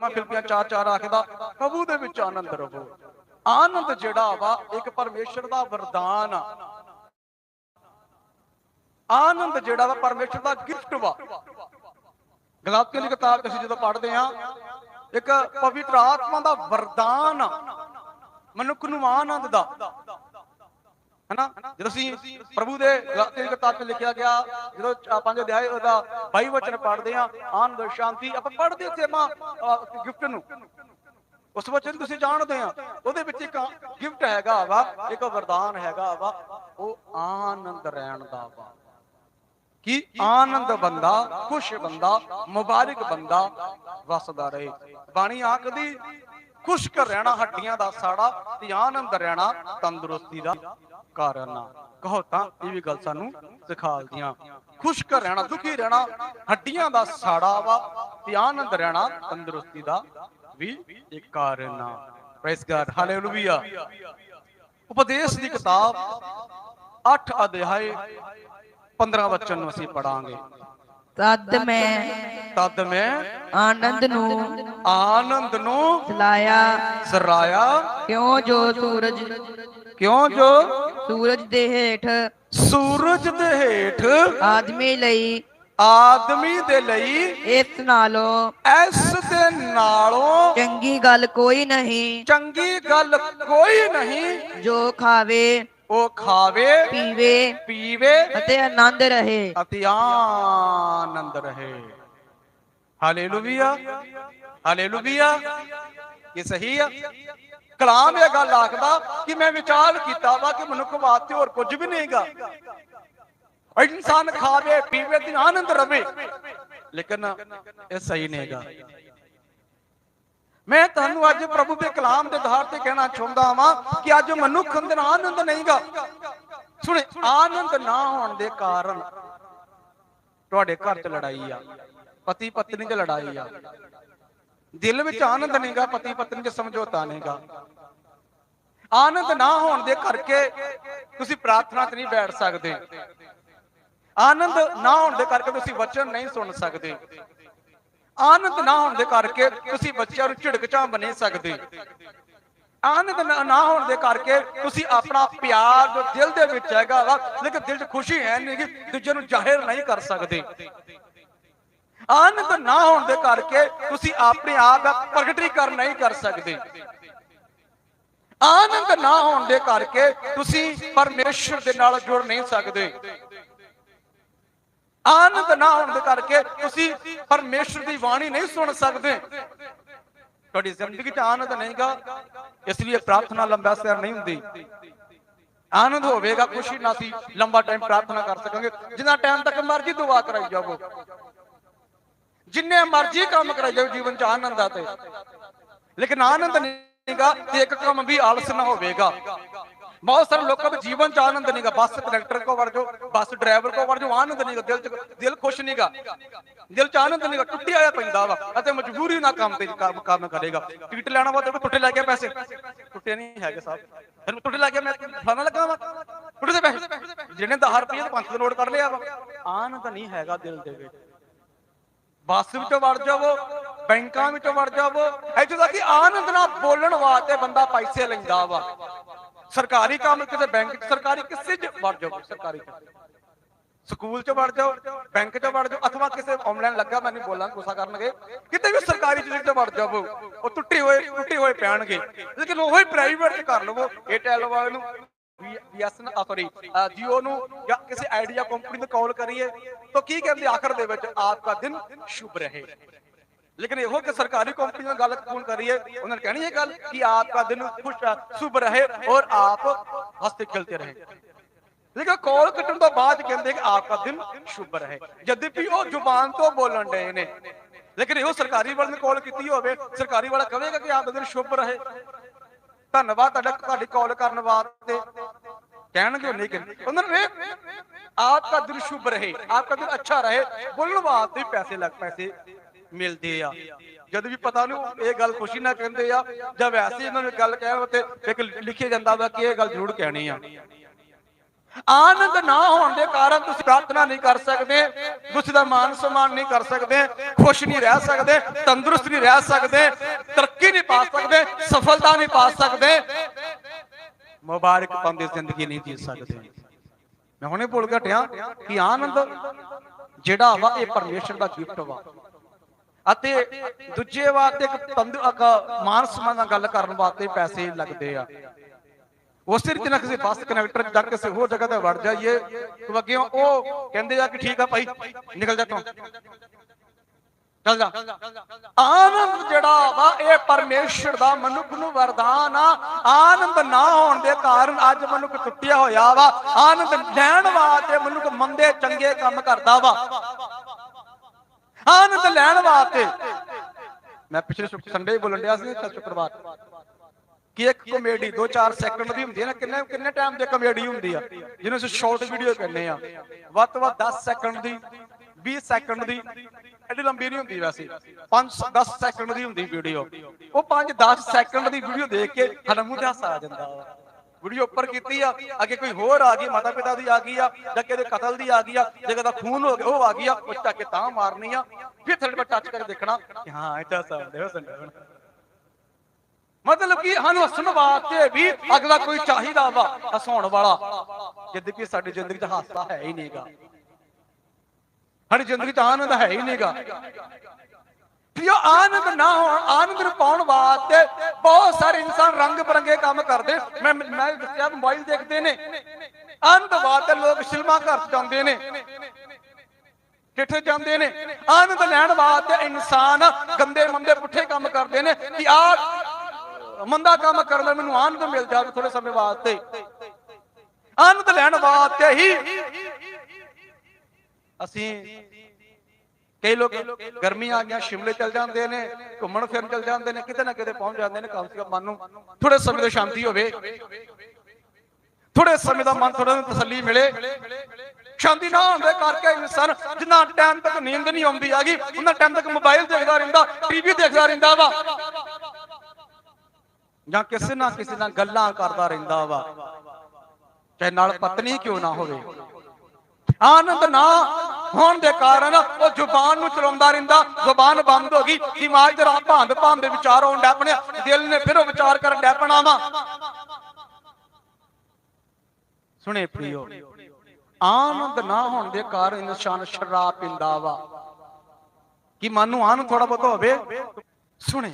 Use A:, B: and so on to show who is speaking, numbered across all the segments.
A: ਮੈਂ ਫਿਲਪੀਆਂ 4-4 ਆਖਦਾ, ਪ੍ਰਭੂ ਦੇ ਵਿੱਚ ਆਨੰਦ ਰਵੋ। ਆਨੰਦ ਜਿਹੜਾ ਵਾ, ਇੱਕ ਪਰਮੇਸ਼ਰ ਦਾ ਵਰਦਾਨ ਆ। ਆਨੰਦ ਜਿਹੜਾ ਵਾ, ਪਰਮੇਸ਼ਰ ਦਾ ਗਿਫਟ ਵਾ। ਗਲਾਤੀਆਂ ਦੀ ਕਿਤਾਬ 'ਚ ਜਦੋਂ ਪੜ੍ਹਦੇ ਆ ਇੱਕ ਪਵਿੱਤਰ ਆਤਮਾ ਦਾ ਵਰਦਾਨ ਆ। ਮਨੁੱਖ ਨੂੰ ਆਨੰਦ ਦਾ। ਹਨਾ? ਜਦੋਂ ਅਸੀਂ ਪ੍ਰਭੂ ਦੇ ਗਲਾਤੀਆਂ ਕਿਤਾਬ 'ਚ ਲਿਖਿਆ ਗਿਆ, ਜਦੋਂ ਪੰਜ ਅਧਿਆਏ ਉਹਦਾ 22 ਵਚਨ ਪੜ੍ਹਦੇ ਆ ਆਨੰਦ, ਸ਼ਾਂਤੀ, ਆਪਾਂ ਪੜ੍ਹਦੇ ਉੱਥੇ ਆਪਾਂ ਗਿਫਟ ਨੂੰ। ਉਸ ਵਚਨ ਤੁਸੀਂ ਜਾਣਦੇ ਆ ਉਹਦੇ ਵਿੱਚ ਇੱਕ ਗਿਫਟ ਹੈਗਾ ਵਾ, ਇੱਕ ਵਰਦਾਨ ਹੈਗਾ ਵਾ, ਉਹ ਆਨੰਦ ਰਹਿਣ ਦਾ ਵਾ। ਕਿ? ਆਨੰਦ ਬੰਦਾ, ਖੁਸ਼ ਬੰਦਾ, ਮੁਬਾਰਕ ਬੰਦਾ ਵਸਦਾ ਰਹੇ। ਬਾਣੀ ਆਖਦੀ, ਖੁਸ਼ਕ ਰਹਿਣਾ ਹੱਡੀਆਂ ਦਾ ਸਾੜਾ ਤੇ ਆਨੰਦ ਰਹਿਣਾ ਤੰਦਰੁਸਤੀ ਦਾ ਕਾਰਨ ਆ ਕਹੋ ਤਾਂ ਇਹ ਵੀ ਗੱਲ ਸਾਨੂੰ ਸਿਖਾਲਦੀਆਂ ਖੁਸ਼ਕ ਰਹਿਣਾ ਦੁਖੀ ਰਹਿਣਾ ਹੱਡੀਆਂ ਦਾ ਸਾੜਾ ਵਾ ਤੇ ਆਨੰਦ ਰਹਿਣਾ ਤੰਦਰੁਸਤੀ ਦਾ ਵੀ ਇੱਕ ਕਾਰਨ ਆ। ਪ੍ਰੈਸ ਗਾਡ ਹਾਲੇਲੂਇਆ ਉਪਦੇਸ਼ ਦੀ ਕਿਤਾਬ 8 ਅਧਿਆਏ 15 ਵਚਨ ਨੂੰ ਅਸੀਂ ਪੜਾਂਗੇ
B: ਤਦ ਮੈਂ
A: ਤਦ ਮੈਂ
B: ਆਨੰਦ ਨੂੰ
A: ਆਨੰਦ ਨੂੰ
B: ਚਲਾਇਆ
A: ਸਰਾਇਆ
B: ਕਿਉਂ ਜੋ ਸੂਰਜ
A: ਕਿਉਂ ਜੋ?
B: ਸੂਰਜ ਦੇ ਹੇਠ।
A: ਸੂਰਜ ਦੇ ਹੇਠ
B: ਆਦਮੀ ਲਈ।
A: ਆਦਮੀ ਦੇ ਲਈ
B: ਇਸ ਨਾਲੋਂ
A: ਇਸ ਦੇ ਨਾਲੋਂ
B: ਚੰਗੀ ਗੱਲ ਕੋਈ ਨਹੀਂ।
A: ਚੰਗੀ ਗੱਲ ਕੋਈ ਨਹੀਂ।
B: ਜੋ ਖਾਵੇ
A: ਉਹ ਖਾਵੇ
B: ਪੀਵੇ
A: ਪੀਵੇ
B: ਅਤੇ ਆਨੰਦ ਰਹੇ।
A: ਅਤੇ ਆਨੰਦ ਰਹੇ। ਹਾਲੇਲੂਇਆ। ਹਾਲੇਲੂਇਆ। ਇਹ ਸਹੀ ਆ। ਕਲਾਮ ਇਹ ਗੱਲ ਆਖਦਾ ਕਿ ਮੈਂ ਵਿਚਾਰ ਕੀਤਾ ਵਾ ਕਿ ਮਨੁੱਖ ਵਾਸਤੇ ਹੋਰ ਕੁਝ ਵੀ ਨਹੀਂਗਾ ਇਨਸਾਨ ਖਾਵੇ, ਪੀਵੇ ਤੇ ਆਨੰਦ ਰਵੇ, ਲੇਕਿਨ ਇਹ ਸਹੀ ਨਹੀਂਗਾ ਮੈਂ ਤੁਹਾਨੂੰ ਅੱਜ ਪ੍ਰਭੂ ਦੇ ਕਲਾਮ ਦੇ ਆਧਾਰ ਤੇ ਕਹਿਣਾ ਚਾਹੁੰਦਾ ਵਾਂ ਕਿ ਅੱਜ ਮਨੁੱਖ ਅੰਦਰ ਆਨੰਦ ਨਹੀਂਗਾ ਸੁਣੇ, ਆਨੰਦ ਨਾ ਹੋਣ ਦੇ ਕਾਰਨ ਤੁਹਾਡੇ ਘਰ 'ਚ ਲੜਾਈ ਆ ਪਤੀ ਪਤਨੀ 'ਚ ਲੜਾਈ ਆ। ਦਿਲ ਵਿੱਚ ਆਨੰਦ ਨਹੀਂਗਾ, ਪਤੀ ਪਤਨੀ 'ਚ ਸਮਝੌਤਾ ਨਹੀਂਗਾ। ਆਨੰਦ ਨਾ ਹੋਣ ਦੇ ਕਰਕੇ ਤੁਸੀਂ ਪ੍ਰਾਰਥਨਾ 'ਚ ਨਹੀਂ ਬੈਠ ਸਕਦੇ। ਆਨੰਦ ਨਾ ਹੋਣ ਦੇ ਕਰਕੇ ਤੁਸੀਂ ਵਚਨ ਨਹੀਂ ਸੁਣ ਸਕਦੇ। ਆਨੰਦ ਨਾ ਹੋਣ ਦੇ ਕਰਕੇ ਤੁਸੀਂ ਬੱਚਿਆਂ ਨੂੰ ਝਿੜਕਚਾਂ ਬਣੇ ਸਕਦੇ। ਆਨੰਦ ਨਾ ਨਾ ਹੋਣ ਦੇ ਕਰਕੇ ਤੁਸੀਂ ਆਪਣਾ ਪਿਆਰ ਜੋ ਦਿਲ ਦੇ ਵਿੱਚ ਹੈਗਾ ਵਾ, ਲੇਕਿਨ ਦਿਲ 'ਚ ਖੁਸ਼ੀ ਹੈ ਨਹੀਂ ਕਿ ਦੂਜੇ ਨੂੰ ਜ਼ਾਹਿਰ ਨਹੀਂ ਕਰ ਸਕਦੇ। ਆਨੰਦ ਨਾ ਹੋਣ ਦੇ ਕਰਕੇ ਤੁਸੀਂ ਆਪਣੇ ਆਪ ਦਾ ਪ੍ਰਗਟੀਕਰਨ ਨਹੀਂ ਕਰ ਸਕਦੇ। ਆਨੰਦ ਨਾ ਹੋਣ ਦੇ ਕਰਕੇ ਤੁਸੀਂ ਪਰਮੇਸ਼ਰ ਦੇ ਨਾਲ ਜੁੜ ਨਹੀਂ ਸਕਦੇ। ਆਨੰਦ ਨਾ ਹੋਣ ਦੇ ਕਰਕੇ ਤੁਸੀਂ ਪਰਮੇਸ਼ਰ ਦੀ ਬਾਣੀ ਨਹੀਂ ਸੁਣ ਸਕਦੇ। ਤੁਹਾਡੀ ਜ਼ਿੰਦਗੀ 'ਚ ਆਨੰਦ ਨਹੀਂਗਾ, ਇਸ ਲਈ ਪ੍ਰਾਰਥਨਾ ਲੰਬਾ ਸਿਰ ਨਹੀਂ ਹੁੰਦੀ। ਆਨੰਦ ਹੋਵੇਗਾ, ਖੁਸ਼ੀ ਨਾਲ ਅਸੀਂ ਲੰਬਾ ਟਾਈਮ ਪ੍ਰਾਰਥਨਾ ਕਰ ਸਕਾਂਗੇ। ਜਿੰਨਾ ਟਾਈਮ ਤੱਕ ਮਰਜ਼ੀ ਦੁਆ ਕਰਾਈ ਜਾਵੋ। ਜਿੰਨੇ ਮਰਜ਼ੀ ਕੰਮ ਕਰਾਈ ਜਾਓ, ਜੀਵਨ 'ਚ ਆਨੰਦ ਆ ਤੇ। ਲੇਕਿਨ ਆਨੰਦ ਨਹੀਂਗਾ ਤੇ ਇੱਕ ਕੰਮ ਵੀ ਆਲਸ ਨਾ ਹੋਵੇਗਾ। ਬਹੁਤ ਸਾਰੇ ਲੋਕਾਂ ਦੇ ਜੀਵਨ 'ਚ ਆਨੰਦ ਨਹੀਂਗਾ। ਬੱਸ ਕੰਡਕਟਰ ਕੋ ਵੜ ਜਾਓ, ਬੱਸ ਡਰਾਈਵਰ ਕੋ ਵੜ ਜਾਓ, ਆਨੰਦ ਨਹੀਂਗਾ। ਦਿਲ 'ਚ, ਦਿਲ ਖੁਸ਼ ਨਹੀਂਗਾ। ਦਿਲ 'ਚ ਆਨੰਦ ਨਹੀਂਗਾ, ਟੁੱਟਿਆ ਹੋਇਆ ਪੈਂਦਾ ਵਾ, ਅਤੇ ਮਜਬੂਰੀ ਨਾਲ ਕੰਮ ਤੇ, ਕੰਮ ਕਰੇਗਾ। ਟਿਕਟ ਲੈਣਾ ਵਾ ਤੇ ਟੁੱਟੇ ਲੈ ਗਿਆ ਪੈਸੇ। ਟੁੱਟੇ ਨਹੀਂ ਹੈਗੇ ਸਾਹਿਬ ਫਿਰ ਟੁੱਟੇ ਲੈ ਗਿਆ ਮੈਂ ਫਲਾਣਾ ਲੱਗਾ ਵਾ। ਟੁੱਟੇ ਦੇ ਪੈਸੇ। ਜਿਹਨੇ 10 ਰੁਪਏ ਤੇ 500 ਨੋਟ ਕਰ ਲਿਆ ਵਾ। ਆਨੰਦ ਨਹੀਂ ਹੈਗਾ ਦਿਲ ਦੇ ਵਿੱਚ। ਬੱਸ ਵਿੱਚੋਂ ਵੜ ਜਾਵੋ, ਬੈਂਕਾਂ ਵਿੱਚੋਂ ਵੜ ਜਾਵੋ। ਇੱਥੋਂ ਤੱਕ ਕਿ ਆਨੰਦ ਨਾਲ ਬੋਲਣ ਵਾਸਤੇ ਬੰਦਾ ਪੈਸੇ ਲੈਂਦਾ ਵਾ। ਸਰਕਾਰੀ ਕੰਮ ਕਿਤੇ ਬੈਂਕ ਚ, ਸਰਕਾਰੀ ਕਿਸੇ ਚ ਵੜ ਜਾਓ, ਸਰਕਾਰੀ ਕੰਮ ਸਕੂਲ ਚ ਵੜ ਜਾਓ, ਬੈਂਕ ਚ ਵੜ ਜਾਓ, ਅਥਵਾ ਕਿਸੇ ਆਨਲਾਈਨ ਲੱਗਾ, ਮੈਂ ਨਹੀਂ ਬੋਲਾਂ, ਗੁੱਸਾ ਕਰਨਗੇ। ਕਿਤੇ ਵੀ ਸਰਕਾਰੀ ਚੀਜ਼ ਚ ਵੜ ਜਾਵੋ, ਉਹ ਟੁੱਟੇ ਹੋਏ ਟੁੱਟੇ ਹੋਏ ਪੈਣਗੇ। ਲੇਕਿਨ ਉਹ ਹੀ ਪ੍ਰਾਈਵੇਟ ਚ ਕਰ ਲਵੋ ਏਅਰਟੈਲ ਵਾਲੇ ਨੂੰ। ਬੀਐਸਐਨ ਸੌਰੀ ਜੀਓ ਨੂੰ ਜਾਂ ਕਿਸੇ ਆਈਡੀਆ ਕੰਪਨੀ ਨੂੰ ਕਾਲ ਕਰੀਏ, ਤਾਂ ਕੀ ਕਹਿੰਦੇ, ਆਖਰ ਦੇ ਵਿੱਚ ਆਪਕਾ ਦਿਨ ਸ਼ੁਭ ਰਹੇ। ਲੇਕਿਨ ਇਹੋ ਕਿ ਸਰਕਾਰੀ ਕੰਪਨੀ ਨਾਲ ਗੱਲ ਕੌਣ ਕਰੀਏ, ਉਹਨਾਂ ਨੇ ਕਹਿਣੀ ਹੈ ਗੱਲ ਕਿ ਆਪਕਾ ਦਿਨ ਸ਼ੁਭ ਰਹੇ ਔਰ ਆਪ ਹੱਸਦੇ ਖੇਲਦੇ ਰਹੇ। ਲੇਕਿਨ ਕਾਲ ਕੱਟਣ ਤੋਂ ਬਾਅਦ ਕਹਿੰਦੇ ਕਿ ਆਪਕਾ ਦਿਨ ਸ਼ੁਭ ਰਹੇ। ਜਦ ਵੀ ਉਹ ਜ਼ੁਬਾਨ ਤੋਂ ਬੋਲਣ ਡਏ ਨੇ। ਲੇਕਿਨ ਇਹੋ ਸਰਕਾਰੀ ਵਾਲੇ ਨੇ ਕਾਲ ਕੀਤੀ ਹੋਵੇ, ਸਰਕਾਰੀ ਵਾਲਾ ਕਹੇਗਾ ਕਿ ਆਪ ਦਾ ਦਿਨ ਸ਼ੁਭ ਰਹੇ। ਧੰਨਵਾਦ ਤੁਹਾਡਾ, ਤੁਹਾਡੀ ਕਾਲ ਕਰਨ ਵਾਸਤੇ। ਕਹਿਣਗੇ ਨਹੀਂ ਕਹਿੰਦੇ ਉਹਨਾਂ ਨੇ ਆਪਕਾ ਦਿਨ ਸ਼ੁਭ ਰਹੇ, ਆਪਕਾ ਦਿਨ ਅੱਛਾ ਰਹੇ, ਬੋਲਣ ਵਾਸਤੇ ਪੈਸੇ ਲੱਗ, ਪੈਸੇ ਮਿਲਦੇ ਆ। ਜਦ ਵੀ ਪਤਾ ਨਹੀਂ ਇਹ ਗੱਲ ਖੁਸ਼ੀ ਨਾਲ ਕਹਿੰਦੇ ਆ, ਜਾਂ ਵੈਸੇ ਇਹਨਾਂ ਨੂੰ ਗੱਲ ਕਹਿਣ ਤੇ ਇੱਕ ਲਿਖਿਆ ਜਾਂਦਾ ਵਾ ਕਿ ਇਹ ਗੱਲ ਜ਼ਰੂਰ ਕਹਿਣੀ ਆ। ਆਨੰਦ ਨਾ ਹੋਣ ਦੇ ਕਾਰਨ ਤੁਸੀਂ ਪ੍ਰਾਰਥਨਾ ਨਹੀਂ ਕਰ ਸਕਦੇ ਤੁਸੀਂ ਦਾ ਮਾਨ ਸਨਮਾਨ ਨਹੀਂ ਕਰ ਸਕਦੇ, ਖੁਸ਼ ਨਹੀਂ ਰਹਿ ਸਕਦੇ, ਤੰਦਰੁਸਤ ਨਹੀਂ ਰਹਿ ਸਕਦੇ, ਤਰੱਕੀ ਨਹੀਂ ਪਾ ਸਕਦੇ, ਸਫਲਤਾ ਨਹੀਂ ਪਾ ਸਕਦੇ। ਮੁਬਾਰਕ ਪਾਉਂਦੇ ਜ਼ਿੰਦਗੀ ਨਹੀਂ ਜੀ ਸਕਦੇ। ਮੈਂ ਹੁਣੇ ਬੋਲ ਘਟਿਆ ਕਿ ਆਨੰਦ ਜਿਹੜਾ ਵਾ ਇਹ ਪਰਮੇਸ਼ਰ ਦਾ ਗਿਫਟ ਵਾ। ਅਤੇ ਦੂਜੇ ਵਾਸਤੇ ਇੱਕ ਤੰਦੂ ਮਾਨ ਸਨਮਾਨ ਨਾਲ ਗੱਲ ਕਰਨ ਵਾਸਤੇ ਪੈਸੇ ਲੱਗਦੇ ਆ। ਉਸੇ ਰੀਤ ਨਾਲ ਕਿਸੇ ਬੱਸ ਕਨੈਕਟਰ ਜਾਂ ਕਿਸੇ ਹੋਰ ਜਗ੍ਹਾ ਤੇ ਵੜ ਜਾਈਏ। ਤੋ ਅੱਗੇ ਉਹ ਕਹਿੰਦੇ ਆ ਕਿ ਠੀਕ ਆ ਭਾਈ, ਨਿਕਲ ਜਾ ਤੂੰ। ਚੱਲ ਜਾ। ਆਨੰਦ ਜਿਹੜਾ ਵਾ, ਇਹ ਪਰਮੇਸ਼ਰ ਦਾ ਮਨੁੱਖ ਨੂੰ ਵਰਦਾਨ ਆ। ਆਨੰਦ ਨਾ ਹੋਣ ਦੇ ਕਾਰਨ ਅੱਜ ਮਨੁੱਖ ਟੁੱਟਿਆ ਹੋਇਆ ਵਾ। ਆਨੰਦ ਲੈਣ ਵਾਸਤੇ ਮਨੁੱਖ ਮੰਦੇ, ਚੰਗੇ ਕੰਮ ਕਰਦਾ ਵਾ। ਆਨੰਦ ਲੈਣ ਵਾਸਤੇ। ਮੈਂ ਪਿਛਲੇ ਸੰਡੇ ਬੋਲਣ ਡਿਆ ਸੀ ਸ਼ੁੱਕਰਵਾਰ। ਕਿ ਇੱਕ ਕਮੇਡੀ 2-4 ਸੈਕਿੰਡ ਦੀ ਹੁੰਦੀ ਹੈ ਨਾ, ਕਿੰਨੇ ਕਿੰਨੇ ਟਾਈਮ ਦੀ ਕਮੇਡੀ ਹੁੰਦੀ ਆ, ਜਿਹਨੂੰ ਅਸੀਂ ਸ਼ਾਰਟ ਵੀਡੀਓ ਕਹਿੰਦੇ ਆ। ਵੱਧ ਤੋਂ ਵੱਧ 10 ਸੈਕਿੰਡ ਦੀ 20 ਸੈਕਿੰਡ ਦੀ, ਐਡੀ ਲੰਬੀ ਨਹੀਂ ਹੁੰਦੀ ਵੈਸੇ। 5 10 ਸੈਕਿੰਡ ਦੀ ਹੁੰਦੀ ਵੀਡੀਓ ਉਹ 5-10 ਸੈਕਿੰਡ ਦੀ ਵੀਡੀਓ ਦੇਖ ਕੇ ਸਾਡਾ ਮੂੰਹ ਤੇ ਹਾਸਾ ਆ ਜਾਂਦਾ ਵਾ। ਵੀਡੀਓ ਉੱਪਰ ਕੀਤੀ ਆ, ਅੱਗੇ ਕੋਈ ਹੋਰ ਆ ਗਈ ਮਾਤਾ ਪਿਤਾ ਦੀ ਆ ਗਈ ਆ, ਜਾਂ ਕਿਸੇ ਕਤਲ ਦੀ ਆ ਗਈ ਆ, ਜੇ ਕਿਸੇ ਖੂਨ ਹੋ ਗਿਆ, ਉਹ ਆ ਗਈ ਆ, ਉਹ ਚੱਕ ਕੇ ਤਾਂ ਮਾਰਨੀ ਆ, ਫਿਰ ਥੱਲੇ ਪਰ ਟੱਚ ਕਰਕੇ ਦੇਖਣਾ ਕਿ ਹਾਂ ਇੱਥੇ ਹੱਸਦੇ ਹੋ ਸੰਡੇ ਮਤਲਬ ਕਿ ਸਾਨੂੰ ਹੱਸਣ ਵਾਸਤੇ ਵੀ ਅਗਲਾ ਕੋਈ ਚਾਹੀਦਾ ਵਾ, ਹਸਾਉਣ ਵਾਲਾ। ਜਿੱਦ ਕਿ ਸਾਡੀ ਜ਼ਿੰਦਗੀ 'ਚ ਹਾਸਾ ਹੈ ਹੀ ਨਹੀਂਗਾ। ਸਾਡੀ ਜ਼ਿੰਦਗੀ 'ਚ ਆਨੰਦ ਹੈ ਹੀ ਨਹੀਂਗਾ। ਪਿਓ ਆਨੰਦ ਨਾ ਹੋਣ, ਆਨੰਦ ਨੂੰ ਪਾਉਣ ਵਾਸਤੇ ਬਹੁਤ ਸਾਰੇ ਇਨਸਾਨ ਰੰਗ ਬਰੰਗੇ ਕੰਮ ਕਰਦੇ। ਮੈਂ ਮੈਂ ਦੱਸਿਆ, ਮੋਬਾਈਲ ਦੇਖਦੇ ਨੇ। ਆਨੰਦ ਵਾਸਤੇ ਲੋਕ ਸ਼ਿਲਮਾ ਘਰ ਜਾਂਦੇ ਨੇ। ਕਿੱਥੇ ਜਾਂਦੇ ਨੇ? ਆਨੰਦ ਲੈਣ ਵਾਸਤੇ ਇਨਸਾਨ ਗੰਦੇ ਮੰਦੇ ਪੁੱਠੇ ਕੰਮ ਕਰਦੇ ਨੇ ਕਿ ਆ ਮੰਦਾ ਕੰਮ ਕਰਨ ਨਾਲ ਮੈਨੂੰ ਆਨੰਦ ਮਿਲ ਜਾਵੇ ਥੋੜੇ ਸਮੇਂ ਵਾਸਤੇ। ਆਨੰਦ ਲੈਣ ਵਾਸਤੇ ਹੀ ਅਸੀਂ ਕਈ ਲੋਕ ਗਰਮੀ ਆ ਗਿਆ ਸ਼ਿਮਲੇ ਚਲ ਜਾਂਦੇ ਨੇ, ਘੁੰਮਣ ਫਿਰਨ ਚਲ ਜਾਂਦੇ ਨੇ, ਕਿਤੇ ਨਾ ਕਿਤੇ ਪਹੁੰਚ ਜਾਂਦੇ ਨੇ, ਕਮ ਸੇ ਕਮ ਮਨ ਨੂੰ ਥੋੜੇ ਸਮੇਂ ਦੀ ਸ਼ਾਂਤੀ ਹੋਵੇ। ਥੋੜੇ ਸਮੇਂ ਦਾ ਮਨ ਥੋੜਾ ਤਸੱਲੀ ਮਿਲੇ। ਸ਼ਾਂਤੀ ਨਾ ਹੋਣ ਦੇ ਕਰਕੇ ਇਨਸਾਨ ਜਿੰਨਾ ਟਾਈਮ ਤੱਕ ਨੀਂਦ ਨਹੀਂ ਆਉਂਦੀ ਹੈਗੀ, ਉਹਨਾਂ ਟਾਈਮ ਤੱਕ ਮੋਬਾਈਲ ਦੇਖਦਾ ਰਹਿੰਦਾ ਟੀਵੀ ਦੇਖਦਾ ਰਹਿੰਦਾ ਵਾ। ਜਾਂ ਕਿਸੇ ਨਾ ਕਿਸੇ ਨਾਲ ਗੱਲਾਂ ਕਰਦਾ ਰਹਿੰਦਾ ਵਾ। ਚਾਹੇ ਨਾਲ ਪਤਨੀ ਕਿਉਂ ਨਾ ਹੋਵੇ। ਆਨੰਦ ਨਾ ਹੋਣ ਦੇ ਕਾਰਨ ਉਹ ਜ਼ੁਬਾਨ ਨੂੰ ਚਲਾਉਂਦਾ ਰਹਿੰਦਾ। ਜ਼ੁਬਾਨ ਬੰਦ ਹੋ ਗਈ। ਦਿਮਾਗ ਦੇ ਰਾਹ ਭਾਂਦ ਭਾਂਦ ਦੇ ਵਿਚਾਰ ਆਉਣ ਡੈ ਦਿਲ ਨੇ ਫਿਰ ਉਹ ਵਿਚਾਰ ਕਰਨ ਡੈਪਣਾ ਵਾ। ਸੁਣੇ ਪ੍ਰਿਓ ਆਨੰਦ ਨਾ ਹੋਣ ਦੇ ਕਾਰਨ ਇਨਸਾਨ ਸ਼ਰਾਬ ਪੀਂਦਾ ਵਾ। ਕਿ ਮਨ ਨੂੰ ਆਨੰਦ ਥੋੜਾ ਬਹੁਤ ਹੋਵੇ? ਸੁਣੇ।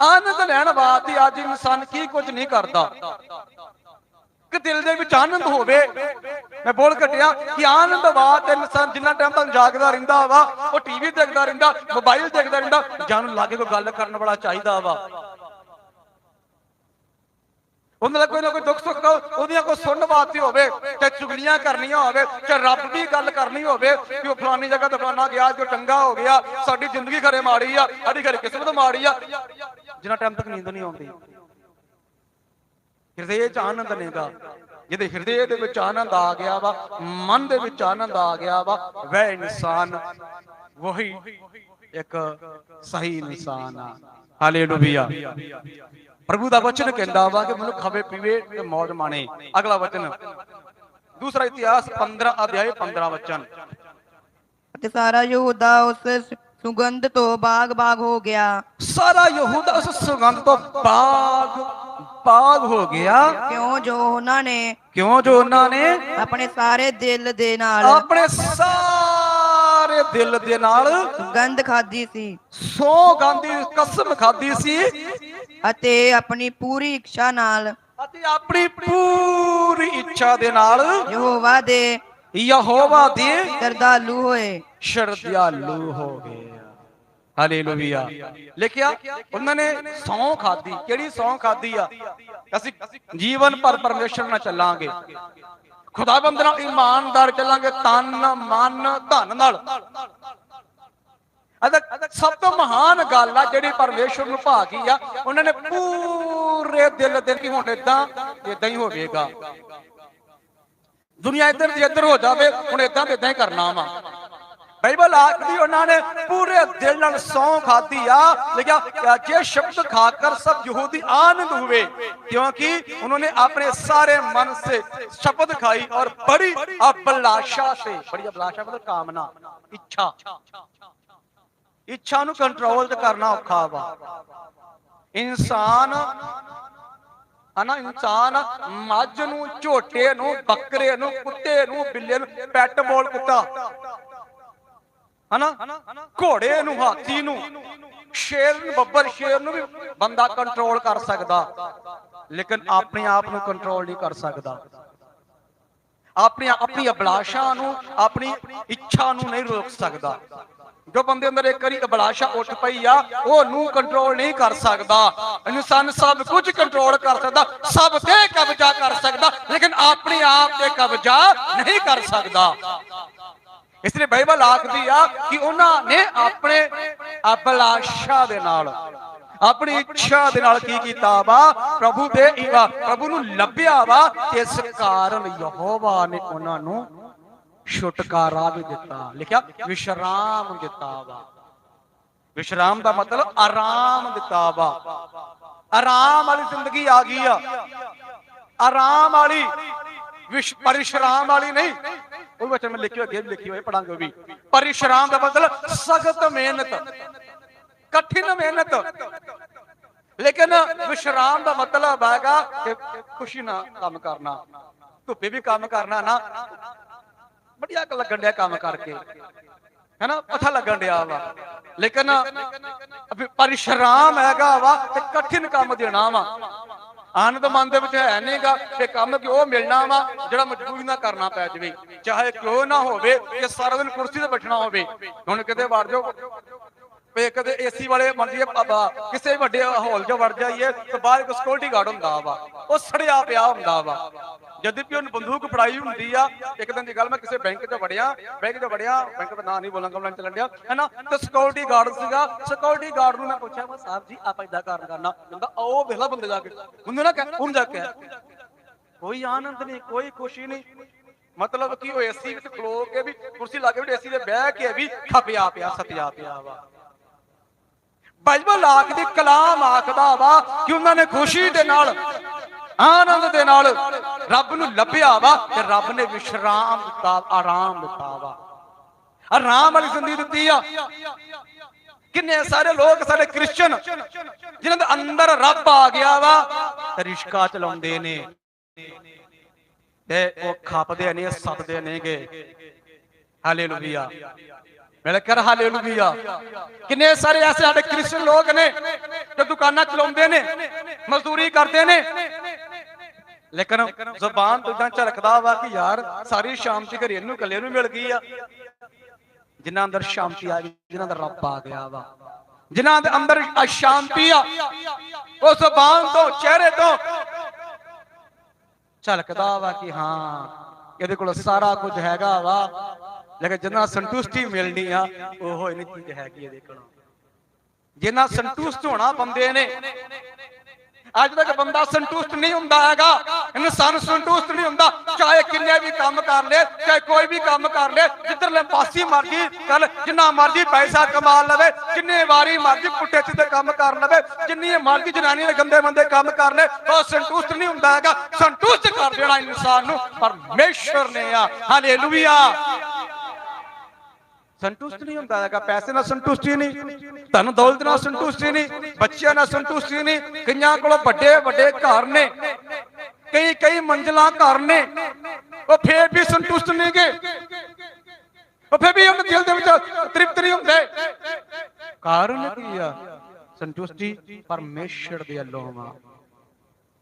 A: ਆਨੰਦ ਲੈਣ ਵਾਸਤੇ ਅੱਜ ਇਨਸਾਨ ਕੀ ਕੁਝ ਨਹੀਂ ਕਰਦਾ। ਕਿ ਦਿਲ ਦੇ ਵਿੱਚ ਆਨੰਦ ਹੋਵੇ। ਮੈਂ ਬੋਲ ਘਟਿਆ ਕਿ ਆਨੰਦ ਬਾਤ ਇਨਸਾਨ ਜਿੰਨਾ ਟਾਈਮ ਤੱਕ ਜਾਗਦਾ ਰਹਿੰਦਾ ਵਾ ਉਹ ਟੀਵੀ ਦੇਖਦਾ ਰਹਿੰਦਾ ਮੋਬਾਈਲ ਦੇਖਦਾ ਰਹਿੰਦਾ ਜਾਨੂੰ ਲਾਗੇ ਕੋਈ ਗੱਲ ਕਰਨ ਵਾਲਾ ਚਾਹੀਦਾ ਵਾ। ਉਹਨਾਂ ਦਾ ਕੋਈ ਨਾ ਕੋਈ ਦੁੱਖ ਸੁੱਖ, ਉਹਦੀਆਂ ਕੋਈ ਸੁਣਨ ਵਾਸਤੇ ਹੋਵੇ ਤੇ ਚੁਗਲੀਆਂ ਕਰਨੀਆਂ ਹੋਵੇ ਤੇ ਰੱਬ ਦੀ ਗੱਲ ਕਰਨੀ ਹੋਵੇ ਕਿ ਉਹ ਫਲਾਨੀ ਜਗ੍ਹਾ ਤੇ ਫਲਾਨਾ ਗਿਆ, ਜੋ ਚੰਗਾ ਹੋ ਗਿਆ, ਸਾਡੀ ਜ਼ਿੰਦਗੀ ਖਰੇ ਮਾੜੀ ਆ, ਸਾਡੀ ਖਰੇ ਕਿਸਮਤ ਮਾੜੀ ਆ। ਜਿੰਨਾ ਟਾਈਮ ਤੱਕ ਨੀਂਦ ਨਹੀਂ ਆਉਂਦੀ। ਹਿਰਦੇ 'ਚ ਆਨੰਦ ਨਹੀਂਗਾ ਜਿਹਦੇ ਹਿਰਦੇ ਦੇ ਵਿੱਚ ਆਨੰਦ ਆ ਗਿਆ ਵਾ, ਮਨ ਦੇ ਵਿੱਚ ਆਨੰਦ ਆ ਗਿਆ ਵਾ, ਵਹ ਇਨਸਾਨ, ਵਹੀ ਇੱਕ ਸਹੀ ਇਨਸਾਨ ਆ। ਹਾਲੇਲੂਇਆ ਪ੍ਰਭੂ ਦਾ ਵਚਨ ਕਹਿੰਦਾ ਵਾ ਕਿ ਮਨੁੱਖ ਖਾਵੇ ਪੀਵੇ ਤੇ ਮौज ਮਾਣੇ। ਅਗਲਾ ਵਚਨ। ਦੂਸਰਾ ਇਤਿਹਾਸ 15 ਅਧਿਆਇ 15 ਵਚਨ।
B: ਅਤੇ ਸਾਰਾ ਯਹੂਦਾ ਉਸ ਸੁਗੰਧ ਤੋਂ ਬਾਗ-ਬਾਗ ਹੋ ਗਿਆ।
A: ਸਾਰਾ ਯਹੂਦਾ ਉਸ ਸੁਗੰਧ ਤੋਂ ਬਾਗ ਬਾਗ ਹੋ ਗਿਆ।
B: ਕਿਉਂ ਜੋ ਉਹਨਾਂ ਨੇ
A: ਕਿਉਂ ਜੋ ਉਹਨਾਂ ਨੇ
B: ਆਪਣੇ ਸਾਰੇ ਦਿਲ ਦੇ ਨਾਲ
A: ਆਪਣੇ ਸਾਰੇ ਦਿਲ ਦੇ ਨਾਲ
B: ਸੁਗੰਧ ਖਾਦੀ ਸੀ।
A: ਸੌ ਗਾਂਦੀ ਕਸਮ ਖਾਦੀ ਸੀ।
B: ਅਤੇ ਆਪਣੀ ਪੂਰੀ ਇੱਛਾ ਨਾਲ
A: ਅਤੇ ਆਪਣੀ ਪੂਰੀ ਇੱਛਾ ਦੇ ਨਾਲ
B: ਯਹੋਵਾ ਦੇ
A: ਯਹੋਵਾ ਦੇ
B: ਸ਼ਰਧਾਲੂ ਹੋਏ।
A: ਸ਼ਰਧਾਲੂ ਹੋ ਗਏ ਹਾਲੇਲੂਇਆ। ਲਿਖਿਆ ਉਹਨਾਂ ਨੇ ਸੌਂ ਖਾਦੀ ਕਿਹੜੀ ਸੌਂ ਖਾਦੀ ਆ? ਅਸੀਂ ਜੀਵਨ ਭਰ ਪਰਮੇਸ਼ਰ ਨਾਲ ਚੱਲਾਂਗੇ। ਖੁਦਾਬੰਦ ਨਾਲ ਇਮਾਨਦਾਰ ਚੱਲਾਂਗੇ ਤਨ, ਮਨ, ਧਨ ਨਾਲ। ਅਦਾ ਸਭ ਤੋਂ ਮਹਾਨ ਗੱਲ ਆ ਜਿਹੜੀ ਪਰਮੇਸ਼ਰ ਨੂੰ ਭਾਗੀ ਆ, ਉਹਨਾਂ ਨੇ ਪੂਰੇ ਦਿਲ ਦੇ ਕਿ ਹੁਣ ਇਦਾਂ ਇਦਾਂ ਹੀ ਹੋਵੇਗਾ। ਦੁਨੀਆ ਇੱਧਰ ਦੀ ਇੱਧਰ ਹੋ ਜਾਵੇ, ਹੁਣ ਇਦਾਂ ਤੇ ਇਦਾਂ ਹੀ ਕਰਨਾ ਵਾ। ਬਾਈਬਲ ਆਖਦੀ ਉਹਨਾਂ ਨੇ, ਪੂਰੇ ਦਿਲ ਨਾਲ ਸੌਂ ਖਾਦੀ ਆ। ਲਿਖਿਆ ਜੇ ਸ਼ਬਦ ਖਾਕਰ ਸਭ ਯਹੂਦੀ ਆਨੰਦ ਹੋਵੇ। ਕਿਉਂਕਿ ਉਹਨਾਂ ਨੇ ਆਪਣੇ ਸਾਰੇ ਮਨ ਸੇ ਸ਼ਬਦ ਖਾਈ ਔਰ ਬੜੀ ਅਭਲਾਸ਼ਾ ਸੇ, ਬੜੀ ਅਭਲਾਸ਼ਾ ਮਤਲਬ ਕਾਮਨਾ, ਇੱਛਾ। ਇੱਛਾ ਨੂੰ ਕੰਟਰੋਲ ਤੇ ਕਰਨਾ ਔਖਾ ਵਾ। ਇਨਸਾਨ, ਹਨਾ, ਇਨਸਾਨ ਮੱਝ ਨੂੰ, ਝੋਟੇ ਨੂੰ, ਬੱਕਰੇ ਨੂੰ, ਕੁੱਤੇ ਨੂੰ, ਬਿੱਲੇ ਨੂੰ ਪੈਟ ਬੋਲ ਕੁੱਤਾ। ਹਨਾ? ਘੋੜੇ ਨੂੰ, ਹਾਥੀ ਨੂੰ, ਸ਼ੇਰ ਨੂੰ, ਬੱਬਰ ਸ਼ੇਰ ਨੂੰ ਵੀ ਬੰਦਾ ਕੰਟਰੋਲ ਕਰ ਸਕਦਾ। ਲੇਕਿਨ ਆਪਣੇ ਆਪ ਨੂੰ ਕੰਟਰੋਲ ਨਹੀਂ ਕਰ ਸਕਦਾ। ਆਪਣੀ ਆਪਣੀ ਅਭਿਲਾਸ਼ਾ ਨੂੰ, ਆਪਣੀ ਇੱਛਾ ਨੂੰ ਨਹੀਂ ਰੋਕ ਸਕਦਾ। ਜੋ ਬੰਦੇ ਅੰਦਰ ਇੱਕ ਵਾਰੀ ਅਭਿਲਾਸ਼ਾ ਉੱਠ ਪਈ ਆ, ਉਹ ਨੂੰ ਕੰਟਰੋਲ ਨਹੀਂ ਕਰ ਸਕਦਾ। ਇਨਸਾਨ ਸਭ ਕੁਝ ਕੰਟਰੋਲ ਕਰ ਸਕਦਾ, ਸਭ ਤੇ ਕਬਜ਼ਾ ਕਰ ਸਕਦਾ, ਲੇਕਿਨ ਆਪਣੇ ਆਪ ਤੇ ਕਬਜ਼ਾ ਨਹੀਂ ਕਰ ਸਕਦਾ। ਇਸ ਲਈ ਬਾਈਬਲ ਆਖਦੀ ਆ ਕਿ ਉਹਨਾਂ ਨੇ ਆਪਣੇ ਅਭਿਲਾਸ਼ਾ ਦੇ ਨਾਲ, ਆਪਣੀ ਇੱਛਾ ਦੇ ਨਾਲ ਕੀ ਕੀਤਾ ਵਾ? ਪ੍ਰਭੂ ਦੇ ਪ੍ਰਭੂ ਨੂੰ ਲੱਭਿਆ ਵਾ ਇਸ ਕਾਰਨ ਯਹੋਵਾ ਨੇ ਉਹਨਾਂ ਨੂੰ ਛੁਟਕਾਰਾ ਵੀ ਦਿੱਤਾ। ਲਿਖਿਆ, ਵਿਸ਼ਰਾਮ ਦਿੱਤਾ ਵਾ। ਵਿਸ਼ਰਾਮ ਦਾ ਮਤਲਬ ਆਰਾਮ ਦਿੱਤਾ ਵਾ। ਆਰਾਮ ਵਾਲੀ ਜ਼ਿੰਦਗੀ ਆ ਗਈ ਆ। ਆਰਾਮ ਵਾਲੀ, ਵਿਸ਼, ਪਰਿਸ਼ਰਾਮ ਵਾਲੀ ਨਹੀਂ ਉਹ ਵਿੱਚ ਮੈਂ ਲਿਖਿਓ, ਅੱਗੇ ਵੀ ਲਿਖੀ ਹੋਈ ਪੜਾਂਗੇ ਉਹ ਵੀ। ਪਰਿਸ਼ਰਾਮ ਦਾ ਮਤਲਬ ਸਖਤ ਮਿਹਨਤ। ਕਠਿਨ ਮਿਹਨਤ। ਲੇਕਿਨ ਵਿਸ਼ਰਾਮ ਦਾ ਮਤਲਬ ਹੈਗਾ ਕਿ ਖੁਸ਼ੀ ਨਾਲ ਕੰਮ ਕਰਨਾ। ਧੁੱਪੇ ਵੀ ਕੰਮ ਕਰਨਾ ਨਾ। ਬੜੀਆ ਲੱਗਣ ਡਿਆ ਕੰਮ ਕਰਕੇ। ਹੈਨਾ? ਪਤਾ ਲੱਗਣ ਡਿਆ ਵਾ। ਲੇਕਿਨ ਪਰਿਸ਼ਰਾਮ ਹੈਗਾ ਵਾ ਤੇ ਕਠਿਨ ਕੰਮ ਦੇਣਾ ਵਾ। ਆਨੰਦ ਮਨ ਦੇ ਵਿੱਚ ਹੈ ਨਹੀਂਗਾ ਕਿ ਕੰਮ ਕਿ ਉਹ ਮਿਲਣਾ ਵਾ, ਜਿਹੜਾ ਮਜਬੂਰੀ ਨਾਲ ਕਰਨਾ ਪੈ ਜਾਵੇ। ਚਾਹੇ ਕਿਉਂ ਨਾ ਹੋਵੇ, ਕਿ ਸਾਰਾ ਦਿਨ ਕੁਰਸੀ ਤੇ ਬੈਠਣਾ ਹੋਵੇ। ਹੁਣ ਕਿਤੇ ਵੜ ਜਾਓ। ਤੇ ਕਦੇ ਏਸੀ ਵਾਲੇ ਮੰਨ ਬਾਬਾ ਕਿਸੇ ਵੱਡੇ ਹਾਲ 'ਚ ਵੜ ਜਾਈਏ ਤੇ ਬਾਹਰ ਇੱਕ ਸਿਕਿਉਰਿਟੀ ਗਾਰਡ ਹੁੰਦਾ ਵਾ, ਉਹ ਸੜਿਆ ਪਿਆ ਹੁੰਦਾ ਵਾ। ਜਦ ਵੀ ਉਹਨੂੰ ਬੰਦੂਕ ਫੜਾਈ ਹੁੰਦੀ ਆ, ਇੱਕ ਦਿਨ ਦੀ ਗੱਲ ਮੈਂ ਕਿਸੇ ਬੈਂਕ 'ਚ ਵੜਿਆ ਬੈਂਕ 'ਚ ਵੜਿਆ ਬੈਂਕ ਦਾ ਨਾਂ ਨਹੀਂ ਬੋਲਾਂਗਾ ਮੈਂ ਚੱਲਣ ਡਿਆ ਹੈਨਾ? ਤੇ ਸਿਕਿਉਰਿਟੀ ਗਾਰਡ ਸੀਗਾ ਸਿਕਿਉਰਿਟੀ ਗਾਰਡ ਨੂੰ ਮੈਂ ਪੁੱਛਿਆ, ਮੈਂ ਸਾਹਿਬ ਜੀ, ਆਪਾਂ ਇਦਾਂ ਕਾਰਨ ਕਰਨਾ। ਕਹਿੰਦਾ ਉਹ ਵੇਖਲਾ ਬੰਦੇ ਜਾ ਕੇ। ਹੁੰਦੇ ਨਾ ਕਹਿ, ਹੁਣ ਜਾ ਕੇ ਕੋਈ ਆਨੰਦ ਨਹੀਂ, ਕੋਈ ਖੁਸ਼ੀ ਨਹੀਂ। ਮਤਲਬ ਕਿ ਉਹ ਏਸੀ ਵਿੱਚ ਖਲੋ ਕੇ ਵੀ ਕੁਰਸੀ ਲਾ ਕੇ ਵੀ ਏਸੀ ਦੇ ਬਹਿ ਕੇ ਵੀ ਖਪਿਆ ਪਿਆ, ਸਤਿਆ ਪਿਆ ਵਾ। ਬਾਈਬਲ ਆਖਦੀ ਕਲਾਮ ਆਖਦਾ ਵਾ ਕਿ ਉਹਨਾਂ ਨੇ ਖੁਸ਼ੀ ਦੇ ਨਾਲ, ਆਨੰਦ ਦੇ ਨਾਲ ਰੱਬ ਨੂੰ ਲੱਭਿਆ ਵਾ ਤੇ ਰੱਬ ਨੇ ਵਿਸ਼ਰਾਮ ਦਿੱਤਾ, ਆਰਾਮ ਦਿੱਤਾ ਵਾ। ਆਰਾਮ ਵਾਲੀ ਜ਼ਿੰਦਗੀ ਦਿੱਤੀ ਆ। ਕਿੰਨੇ ਸਾਰੇ ਲੋਕ ਸਾਡੇ ਕ੍ਰਿਸਚੀਅਨ ਜਿਨ੍ਹਾਂ ਦੇ ਅੰਦਰ ਰੱਬ ਆ ਗਿਆ ਵਾ ਤੇ ਰਿਸ਼ਕਾ ਚਲਾਉਂਦੇ ਨੇ। ਤੇ ਉਹ ਖਪਦੇ ਨੇ ਸੱਤਦੇ ਨੇਗੇ ਹਾਲੇਲੂਇਆ। ਮਿਲ ਕਰ ਹਾਲੇਲੂਇਆ। ਕਿੰਨੇ ਸਾਰੇ ਐਸੇ ਸਾਡੇ ਕ੍ਰਿਸਚੀਅਨ ਲੋਕ ਨੇ ਜੋ ਦੁਕਾਨਾਂ ਚਲਾਉਂਦੇ ਨੇ, ਮਜ਼ਦੂਰੀ ਕਰਦੇ ਨੇ। ਲੇਕਿਨ ਜ਼ੁਬਾਨ ਤੋਂ ਇਦਾਂ ਝਲਕਦਾ ਵਾ ਕਿ ਯਾਰ, ਸਾਰੀ ਸ਼ਾਂਤੀ ਘਰੇ ਇਹਨੂੰ ਇਕੱਲੇ ਨੂੰ ਮਿਲ ਗਈ ਆ। ਜਿਨ੍ਹਾਂ ਅੰਦਰ ਸ਼ਾਂਤੀ ਆ ਗਈ, ਜਿਨ੍ਹਾਂ ਦਾ ਰੱਬ ਆ ਗਿਆ ਵਾ। ਜਿਨ੍ਹਾਂ ਦੇ ਅੰਦਰ ਅਸ਼ਾਂਤੀ ਆ, ਉਹ ਜ਼ੁਬਾਨ ਤੋਂ, ਚਿਹਰੇ ਤੋਂ ਝਲਕਦਾ ਵਾ ਕਿ ਹਾਂ, ਇਹਦੇ ਕੋਲ ਸਾਰਾ ਕੁਝ ਹੈਗਾ ਵਾ। ਲੇਕਿਨ ਜਿੰਨਾ ਸੰਤੁਸ਼ਟੀ ਮਿਲਣੀ ਆ, ਉਹ ਇਹਨੀ ਚੀਜ਼ ਹੈਗੀ ਇਹਦੇ ਕੋਲ ਜਿੰਨਾ ਸੰਤੁਸ਼ਟ ਹੋਣਾ ਬੰਦੇ ਨੇ, ਅੱਜ ਤੱਕ ਬੰਦਾ ਸੰਤੁਸ਼ਟ ਨਹੀਂ ਹੁੰਦਾ ਹੈਗਾ। ਇਨਸਾਨ ਸੰਤੁਸ਼ਟ ਨਹੀਂ ਹੁੰਦਾ, ਚਾਹੇ ਕਿੰਨੇ ਵੀ ਕੰਮ ਕਰ ਲੇ, ਚਾਹੇ ਕੋਈ ਵੀ ਕੰਮ ਕਰ ਲੇ, ਜਿੱਧਰਲੇ ਪਾਸੀ ਮਰਜ਼ੀ ਕਰ ਜਿੰਨਾ ਮਰਜ਼ੀ ਪੈਸਾ ਕਮਾ ਲਵੇ, ਜਿੰਨੇ ਵਾਰੀ ਮਰਜ਼ੀ ਪੁੱਠੇ ਸਿੱਧੇ ਕੰਮ ਕਰ ਲਵੇ, ਜਿੰਨੀ ਮਰਜ਼ੀ ਜਨਾਨੀ ਦੇ ਗੰਦੇ ਬੰਦੇ ਕੰਮ ਕਰ ਲੈ, ਉਹ ਸੰਤੁਸ਼ਟ ਨਹੀਂ ਹੁੰਦਾ ਹੈਗਾ। ਸੰਤੁਸ਼ਟ ਕਰ ਦੇਣਾ ਇਨਸਾਨ ਨੂੰ ਪਰਮੇਸ਼ਰ ਨੇ ਆ। ਹਾਲੇਲੂਇਆ ਸੰਤੁਸ਼ਟ ਨਹੀਂ ਹੁੰਦਾ। ਹੈਗਾ ਪੈਸੇ ਨਾਲ ਸੰਤੁਸ਼ਟੀ ਨਹੀਂ, ਧਨ ਦੌਲਤ ਨਾਲ ਸੰਤੁਸ਼ਟੀ ਨਹੀਂ, ਬੱਚਿਆਂ ਨਾਲ ਸੰਤੁਸ਼ਟੀ ਨਹੀਂ, ਕਈਆਂ ਕੋਲ ਵੱਡੇ ਵੱਡੇ ਘਰ ਨੇ, ਕਈ ਕਈ ਮੰਜ਼ਲਾਂ ਘਰ ਨੇ, ਉਹ ਫੇਰ ਵੀ ਸੰਤੁਸ਼ਟ ਨਹੀਂਗੇ ਉਹ ਫੇਰ ਵੀ ਉਹਨਾਂ ਦਿਲ ਦੇ ਵਿੱਚ ਤ੍ਰਿਪਤ ਨਹੀਂ ਹੁੰਦੇ। ਕਾਰਨ ਕੀ ਆ? ਸੰਤੁਸ਼ਟੀ ਪਰਮੇਸ਼ਰ ਦੇ ਵੱਲੋਂ ਵਾ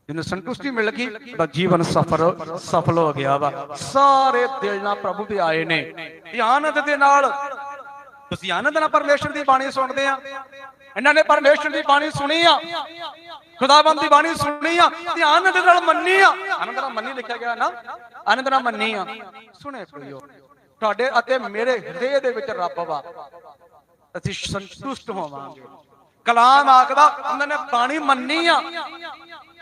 A: ਜਿਹਨੂੰ ਸੰਤੁਸ਼ਟੀ ਮਿਲ ਗਈ, ਤਾਂ ਜੀਵਨ ਸਫ਼ਰ ਸਫਲ ਹੋ ਗਿਆ ਵਾ। ਸਾਰੇ ਦਿਲ ਨਾਲ ਪ੍ਰਭੂ ਦੇ ਆਏ ਨੇ। ਇਹ ਦੇ ਨਾਲ ਤੁਸੀਂ ਆਨੰਦ ਨਾਲ ਪਰਮੇਸ਼ਰ ਦੀ ਬਾਣੀ ਸੁਣਦੇ ਆ। ਇਹਨਾਂ ਨੇ ਪਰਮੇਸ਼ਰ ਦੀ ਬਾਣੀ ਸੁਣੀ ਆ। ਖੁਦਾਵੰਦ ਦੀ ਬਾਣੀ ਸੁਣੀ ਆ। ਤੇ ਆਨੰਦ ਨਾਲ ਮੰਨੀ ਆ। ਆਨੰਦ ਨਾਲ ਮੰਨੀ ਲਿਖਿਆ ਗਿਆ ਨਾ। ਆਨੰਦ ਨਾਲ ਮੰਨੀ ਆ। ਸੁਣੇ ਸੁਣਿਓ ਤੁਹਾਡੇ ਅਤੇ ਮੇਰੇ ਹਿਰਦੇ ਦੇ ਵਿੱਚ ਰੱਬ ਵਾ। ਅਸੀਂ ਸੰਤੁਸ਼ਟ ਹੋਵਾਂਗੇ। ਕਲਾਮ ਆਖਦਾ, ਉਹਨਾਂ ਨੇ ਬਾਣੀ ਮੰਨੀ ਆ।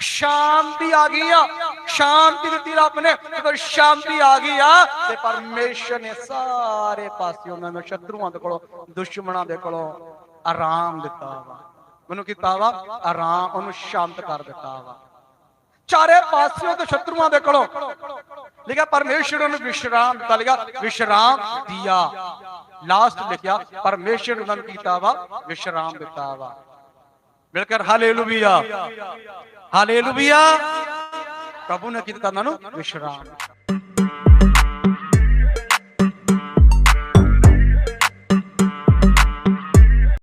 A: ਸ਼ਾਂਤੀ ਆ ਗਈ ਆ। ਸ਼ਾਂਤੀ ਦਿੱਤੀ ਰੱਬ ਨੇ। ਜਦੋਂ ਸ਼ਾਂਤੀ ਆ ਗਈ ਆ, ਤੇ ਪਰਮੇਸ਼ਰ ਨੇ ਸਾਰੇ ਪਾਸੇ ਉਹਨਾਂ ਸ਼ਤਰੂਆਂ ਦੇ ਕੋਲੋਂ, ਦੁਸ਼ਮਣਾਂ ਦੇ ਕੋਲੋਂ ਆਰਾਮ ਦਿੱਤਾ ਵਾ। ਮੈਨੂੰ ਕੀਤਾ ਵਾ? ਆਰਾਮ, ਉਹਨੂੰ ਸ਼ਾਂਤ ਕਰ ਦਿੱਤਾ ਵਾ। ਚਾਰੇ ਪਾਸਿਓਂ ਤੇ ਸ਼ਤਰੂਆਂ ਦੇ ਕੋਲੋਂ। ਲਿਖਿਆ, ਪਰਮੇਸ਼ਰ ਨੂੰ ਵਿਸ਼ਰਾਮ ਦਿੱਤਾ। ਲਿਖਿਆ, ਵਿਸ਼ਰਾਮ ਦਿਆ। ਲਾਸਟ ਲਿਖਿਆ, ਪਰਮੇਸ਼ਰ ਨੇ ਉਹਨਾਂ ਨੂੰ ਕੀਤਾ ਵਾ, ਵਿਸ਼ਰਾਮ ਦਿੱਤਾ ਵਾ। ਮਿਲ ਕਰ ਹਾਲੇਲੂਇਆ ਹਾਲੇਲੂਇਆ ਪ੍ਰਭੂ ਨੇ ਕੀਤਾ ਉਹਨਾਂ ਨੂੰ ਵਿਸ਼ਰਾਮ